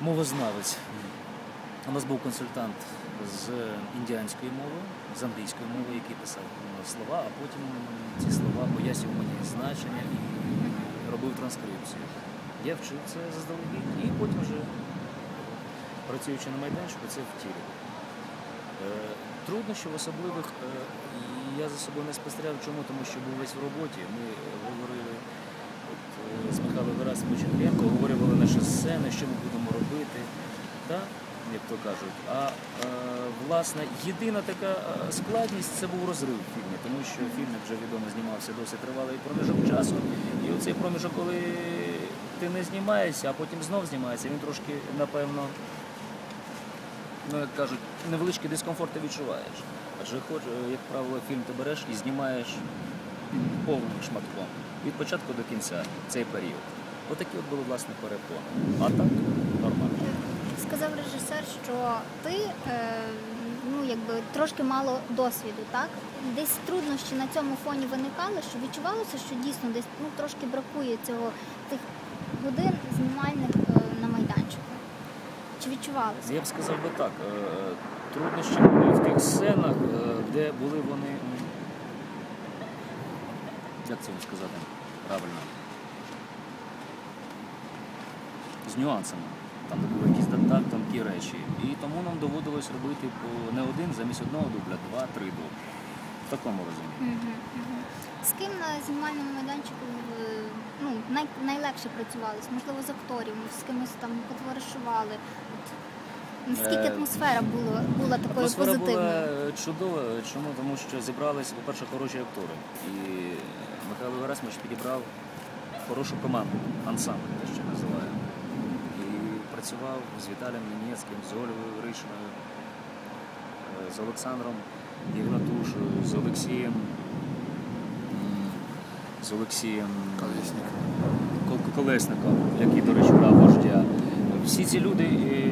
мовознавець. У нас був консультант з індіанської мови, з англійської мови, який писав слова, а потім ці слова пояснював мені значення і робив транскрипцію. Я вчив це заздалегідь і потім вже, працюючи на майданчику, це втілював. Е, Труднощів особливих е, я за собою не спостерігав. Чому? Тому що був весь в роботі. Ми говорили з Михайлом Герасимовичем Клєнко, обговорювали наші сцени, що ми будемо робити, та, як то кажуть. А е, власне єдина така е, складність це був розрив в фільмі, тому що фільм, як вже відомо, знімався досить тривалий проміжок часу. І оцей проміжок, коли ти не знімаєшся, а потім знов знімаєшся, він трошки, напевно ну, як кажуть, невеличкий дискомфорт ти відчуваєш. Адже, е, як правило, фільм ти береш і знімаєш повним шматком від початку до кінця цей період. Отакі от були власне перепони. А так нормально. Сказав режисер, що ти е, ну, якби, трошки мало досвіду, так? Десь труднощі на цьому фоні виникали, що відчувалося, що дійсно десь ну, трошки бракує цього тих годин знімальних е, на майданчику. Чи відчувалося? Я б сказав би так. е, Труднощі були в тих сценах, е, де були вони. Як це вам сказати правильно? З нюансами. Там були якісь так тонкі речі. І тому нам доводилось робити не один замість одного дубля, два-три дубля. В такому розумінні. Мгм, мгм. З ким на знімальному майданчику е, ну, най, найлегше працювалось? Можливо, з акторів, з кимось там потоваришували. От, Наскільки Е, атмосфера була, була такою Атмосфера позитивною? була чудова. Чому? Тому що зібралися, по-перше, хороші актори. І Михайло Герасимович підібрав хорошу команду, ансамбль, те, що називаємо. І працював з Віталієм Ненецьким, з Ольгою Гришиною, е, з Олександром Єгнатушою, з Олексієм. З Олексієм Колесник. Кол- Колесником, який, до речі, брав вождя. Всі ці люди е,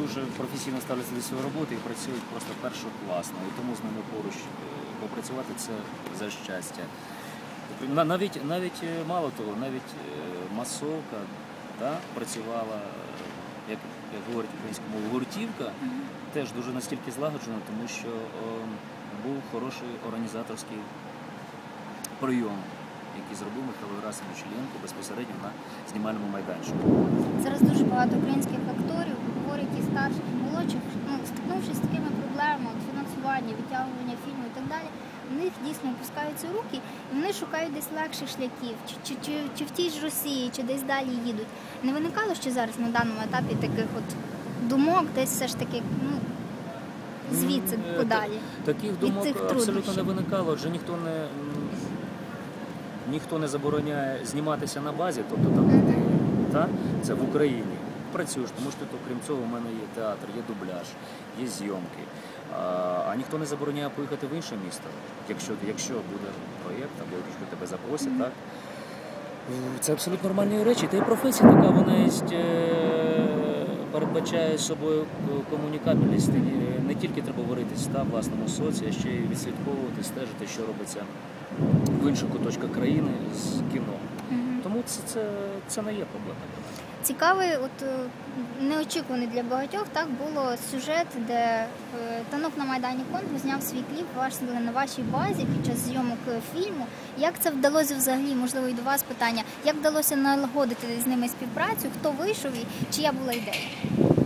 дуже професійно ставляться до своєї роботи і працюють просто першокласно. І тому з ними поруч е, попрацювати це за щастя. На- Навіть, навіть е, мало того, навіть е, масовка та, працювала, е, як, як говорять українською мовою, гуртівка, теж дуже настільки злагоджена, тому що е, був хороший організаторський прийом, який зробив Михайло Герасимович Іллєнко безпосередньо на знімальному майданчику. Зараз дуже багато українських акторів, говорять і старших, і молодших, ну, стикнувшись з такими проблемами, фінансування, відтягування фільму і так далі, в них дійсно опускаються руки, і вони шукають десь легших шляхів, чи, чи, чи, чи в тій ж Росії, чи десь далі їдуть. Не виникало ще зараз на даному етапі таких от думок, десь все ж таки, ну, звідси е, подалі. Таких думок абсолютно не виникало, адже ніхто не, ніхто не забороняє зніматися на базі, тобто там та, це в Україні. Працюєш, тому що тут, окрім цього, у мене є театр, є дубляж, є зйомки. А, ніхто не забороняє поїхати в інше місто, якщо, якщо буде проєкт або якщо тебе запросять, так? Це абсолютно нормальні речі. Та й професія така, вона є, е, передбачає собою комунікабельність. Е, Не тільки треба варитись та, в власному соці, а ще й відслідковувати, стежити, що робиться в інших куточках країни з кіно. Тому це, це, це не є проблема. Цікавий, от е, неочікуваний для багатьох, так було сюжет, де е, танок на Майдані Конго зняв свій кліп власне на вашій базі під час зйомок е, фільму. Як це вдалося взагалі? Можливо, і до вас питання. Як вдалося налагодити з ними співпрацю? Хто вийшов і чия була ідея?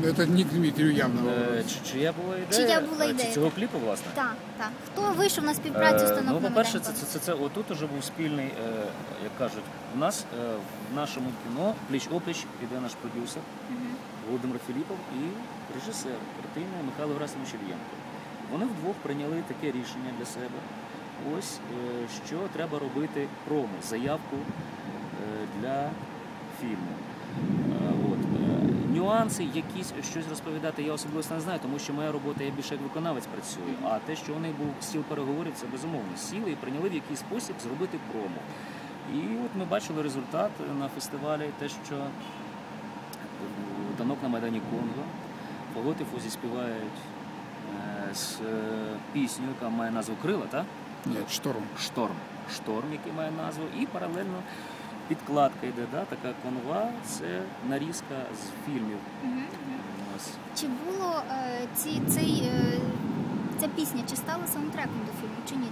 Но это не к явно. Е, Чи, чия була ідея? Чия була Е, чи? Цього кліпу, власне? Так, так. Хто вийшов на співпрацю з Е, Ну, по-перше, це, це, це, це отут уже був спільний, е, як кажуть, в нас е, в нашому кіно пліч опліч іде наш продюсер. Володимир Філіпов і режисер картини Михайло Герасимович Ільєнко. Вони вдвох прийняли таке рішення для себе. Ось е, що треба робити промо, заявку е, для фільму. Нюанси, якісь щось розповідати, я особливо не знаю, тому що моя робота я більше як виконавець працюю. А те, що у них був стіл переговорів, це безумовно. Сіли і прийняли в якийсь спосіб зробити промо. І от ми бачили результат на фестивалі, те, що е, танок на Майдані Конго, Фаготи Фозі співають е, з е, пісню, яка має назву Крила, так? Нет, шторм. Шторм. Шторм, який має назву, і паралельно підкладка йде, да, така конва, це нарізка з фільмів. Мгм. Ось. Чи було е, ці, цей, е, ця пісня, чи стала саундтреком до фільму, чи ні?